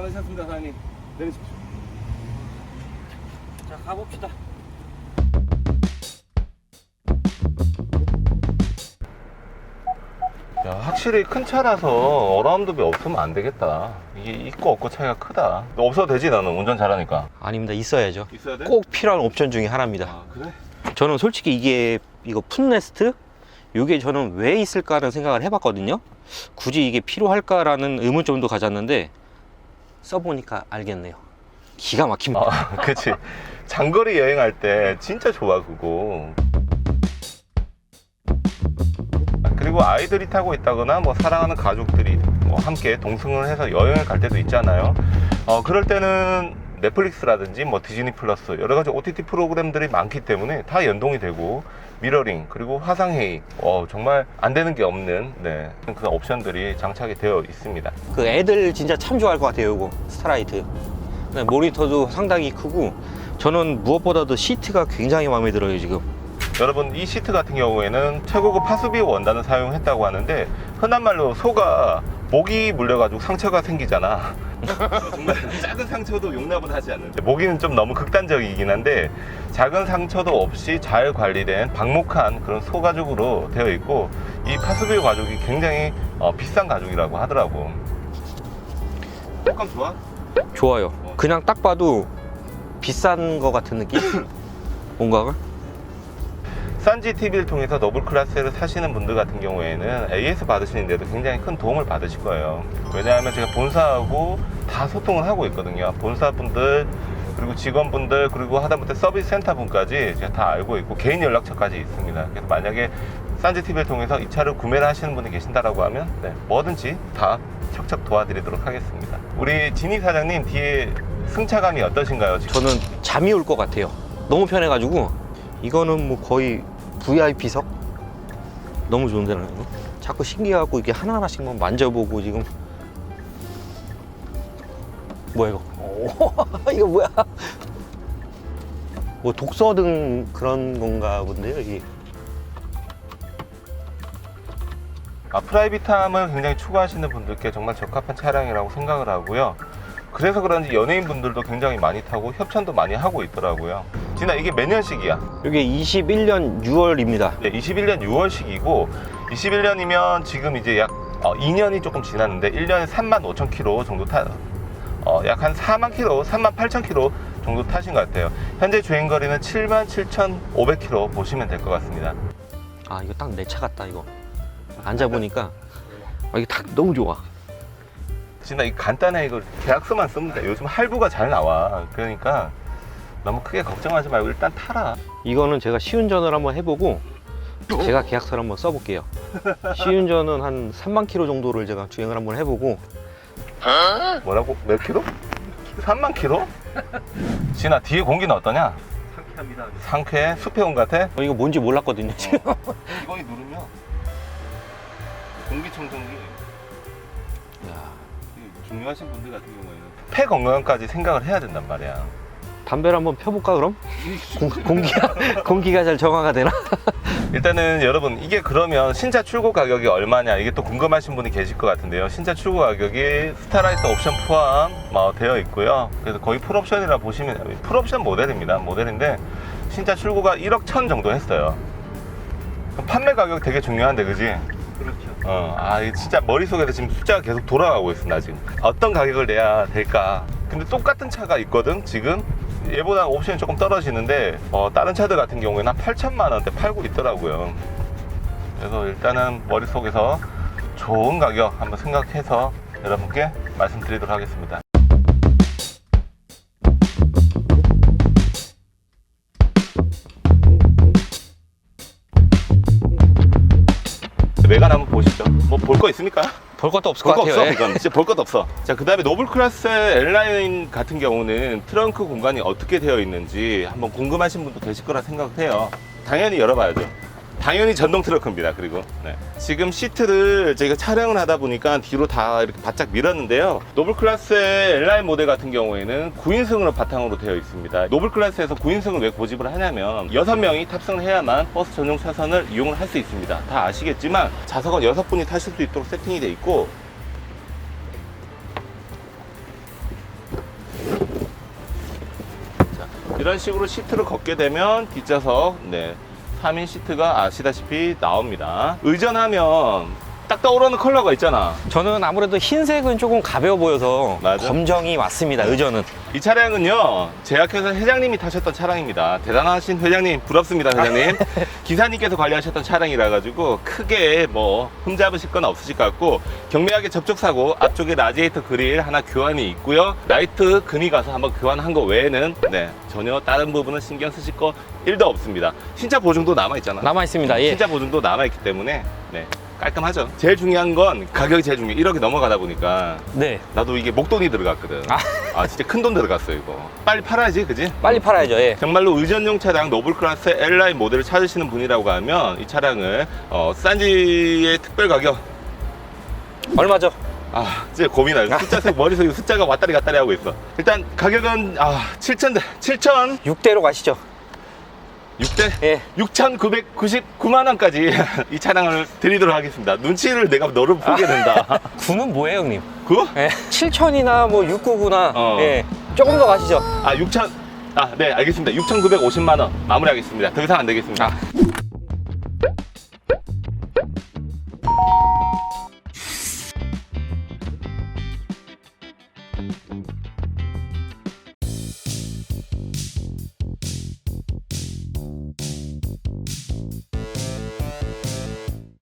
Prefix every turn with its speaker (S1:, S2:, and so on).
S1: 많으셨습니다, 사장님. 내리십시오.
S2: 자 가봅시다.
S1: 야, 확실히 큰 차라서 어라운드비 없으면 안 되겠다. 이게 있고 없고 차이가 크다. 너 없어도 되지, 나는 운전 잘하니까.
S2: 아닙니다. 있어야죠.
S1: 있어야 돼?
S2: 꼭 필요한 옵션 중에 하나입니다.
S1: 아, 그래?
S2: 저는 솔직히 이게 이거 풋레스트 이게 저는 왜 있을까라는 생각을 해봤거든요. 굳이 이게 필요할까라는 의문점도 가졌는데 써보니까 알겠네요. 기가 막힙니다.
S1: 아, 그치. 장거리 여행할 때 진짜 좋아, 그거. 그리고 아이들이 타고 있다거나 뭐 사랑하는 가족들이 뭐 함께 동승을 해서 여행을 갈 때도 있잖아요. 어, 그럴 때는 넷플릭스라든지 뭐 디즈니 플러스 여러 가지 OTT 프로그램들이 많기 때문에 다 연동이 되고 미러링 그리고 화상 회의 어, 정말 안 되는 게 없는 네, 그 옵션들이 장착이 되어 있습니다.
S2: 그 애들 진짜 참 좋아할 것 같아요. 이거 스타라이트. 네, 모니터도 상당히 크고 저는 무엇보다도 시트가 굉장히 마음에 들어요 지금.
S1: 여러분 이 시트 같은 경우에는 최고급 파수비 원단을 사용했다고 하는데 흔한 말로 소가 모기 물려가지고 상처가 생기잖아 정말 작은 상처도 용납을 하지 않는데 모기는 좀 너무 극단적이긴 한데 작은 상처도 없이 잘 관리된 방목한 그런 소 가죽으로 되어 있고 이 파수비 가죽이 굉장히 어, 비싼 가죽이라고 하더라고 색감 좋아?
S2: 좋아요. 그냥 딱 봐도 비싼 것 같은 느낌? 뭔가가?
S1: 산지 TV를 통해서 노블 클래스를 사시는 분들 같은 경우에는 AS 받으시는데도 굉장히 큰 도움을 받으실 거예요. 왜냐하면 제가 본사하고 다 소통을 하고 있거든요. 본사분들 그리고 직원분들 그리고 하다못해 서비스 센터 분까지 제가 다 알고 있고 개인 연락처까지 있습니다. 그래서 만약에 산지 TV를 통해서 이 차를 구매를 하시는 분이 계신다라고 하면 네, 뭐든지 다 척척 도와드리도록 하겠습니다. 우리 진희 사장님 뒤에 승차감이 어떠신가요? 지금?
S2: 저는 잠이 올 것 같아요. 너무 편해가지고 이거는 뭐 거의 VIP석 너무 좋은데요. 이거? 자꾸 신기해갖고 이게 하나하나씩 만 만져보고 지금 뭐야 이거? 오, 이거 뭐야? 뭐 독서등 그런 건가 본데요 이게.
S1: 아, 프라이빗함을 굉장히 추구하시는 분들께 정말 적합한 차량이라고 생각을 하고요. 그래서 그런지 연예인분들도 굉장히 많이 타고 협찬도 많이 하고 있더라고요. 진아 이게 몇 년식이야?
S2: 이게 21년 6월입니다.
S1: 네, 21년 6월식이고 21년이면 지금 이제 약 어, 2년이 조금 지났는데 1년에 3만 5천 킬로 정도 타, 어, 약 한 4만 킬로, 3만 8천 킬로 정도 타신 것 같아요. 현재 주행 거리는 7만 7천 500 킬로 보시면 될 것 같습니다.
S2: 아 이거 딱 내 차 같다 이거. 앉아 보니까 아, 이게 딱 너무 좋아.
S1: 진짜 이 간단해 이거 계약서만 쓰면 돼. 요즘 할부가 잘 나와. 그러니까 너무 크게 걱정하지 말고 일단 타라.
S2: 이거는 제가 시운전을 한번 해보고 제가 계약서를 한번 써볼게요. 시운전은 한 3만 킬로 정도를 제가 주행을 한번 해보고
S1: 뭐라고? 몇 킬로? 3만 킬로? 진아 뒤에 공기는 어떠냐?
S2: 상쾌합니다.
S1: 상쾌해? 숲에 온것 같아?
S2: 어, 이거 뭔지 몰랐거든요 지금.
S1: 이거에 누르면 공기청정기
S2: 야,
S1: 중요하신 분들 같은 경우에는 폐 건강까지 생각을 해야 된단 말이야.
S2: 담배를 한번 펴볼까 그럼? 공, 공기가 공기가 잘 정화가 되나?
S1: 일단은 여러분 이게 그러면 신차 출고 가격이 얼마냐 이게 또 궁금하신 분이 계실 것 같은데요 신차 출고 가격이 스타라이트 옵션 포함 어, 되어 있고요 그래서 거의 풀옵션이라 보시면 풀옵션 모델입니다 모델인데 신차 출고가 1억 천 정도 했어요 판매 가격 되게 중요한데 그지?
S2: 그렇죠.
S1: 어, 아, 진짜 머릿속에서 지금 숫자가 계속 돌아가고 있어, 나 지금. 어떤 가격을 내야 될까? 근데 똑같은 차가 있거든, 지금? 얘보다 옵션이 조금 떨어지는데, 어, 다른 차들 같은 경우에는 한 8천만 원대 팔고 있더라고요. 그래서 일단은 머릿속에서 좋은 가격 한번 생각해서 여러분께 말씀드리도록 하겠습니다. 외관 한번 보시죠. 뭐 볼 거 있습니까?
S2: 볼 것도 없을
S1: 볼
S2: 것
S1: 거
S2: 같아요.
S1: 없어.
S2: 예.
S1: 이건 진짜 볼 것도 없어. 자, 그 다음에 노블 클래스 L라인 같은 경우는 트렁크 공간이 어떻게 되어 있는지 한번 궁금하신 분도 계실 거라 생각해요. 당연히 열어봐야죠. 당연히 전동 트렁크입니다. 그리고 네. 지금 시트를 제가 촬영을 하다 보니까 뒤로 다 이렇게 바짝 밀었는데요. 노블 클라스의 엘라인 모델 같은 경우에는 9인승으로 바탕으로 되어 있습니다. 노블 클라스에서 9인승을 왜 고집을 하냐면 6명이 탑승을 해야만 버스 전용 차선을 이용을 할 수 있습니다. 다 아시겠지만 좌석은 6분이 타실 수 있도록 세팅이 되어 있고 이런 식으로 시트를 걷게 되면 뒷좌석 네. 3인 시트가 아시다시피 나옵니다. 의전하면 딱 떠오르는 컬러가 있잖아.
S2: 저는 아무래도 흰색은 조금 가벼워 보여서
S1: 맞아.
S2: 검정이 왔습니다. 의전은.
S1: 이 차량은요 제약회사 회장님이 타셨던 차량입니다 대단하신 회장님 부럽습니다 회장님 기사님께서 관리하셨던 차량이라 가지고 크게 뭐 흠잡으실 건 없으실 것 같고 경미하게 접촉사고 앞쪽에 라지에이터 그릴 하나 교환이 있고요 라이트 금이 가서 한번 교환한 거 외에는 네 전혀 다른 부분은 신경 쓰실 거 1도 없습니다 신차 보증도 남아 있잖아
S2: 남아 있습니다. 예.
S1: 신차 보증도 남아 있기 때문에 네 깔끔하죠 제일 중요한 건 가격이 제일 중요해 1억이 넘어가다 보니까
S2: 네.
S1: 나도 이게 목돈이 들어갔거든.
S2: 아.
S1: 아, 진짜 큰 돈 들어갔어 이거. 빨리 팔아야지, 그지?
S2: 빨리 팔아야죠. 예.
S1: 정말로 의전용 차량 노블 클래스 L라인 모델을 찾으시는 분이라고 하면 이 차량을 어, 싼지의 특별 가격.
S2: 얼마죠?
S1: 아, 진짜 고민하요 숫자 머릿속에 숫자가 왔다리 갔다리 하고 있어. 일단 가격은 아, 7천 7천
S2: 6대로 가시죠.
S1: 6대
S2: 예.
S1: 6,999만 원까지 이 차량을 드리도록 하겠습니다. 눈치를 내가 너를 보게 된다.
S2: 구는 뭐예요, 형님?
S1: 그?
S2: 예. 7천이나 뭐 699나
S1: 어.
S2: 예. 조금 더 가시죠.
S1: 아, 6천 아, 네, 알겠습니다. 6,950만 원 마무리하겠습니다. 더 이상 안 되겠습니다.
S2: 아.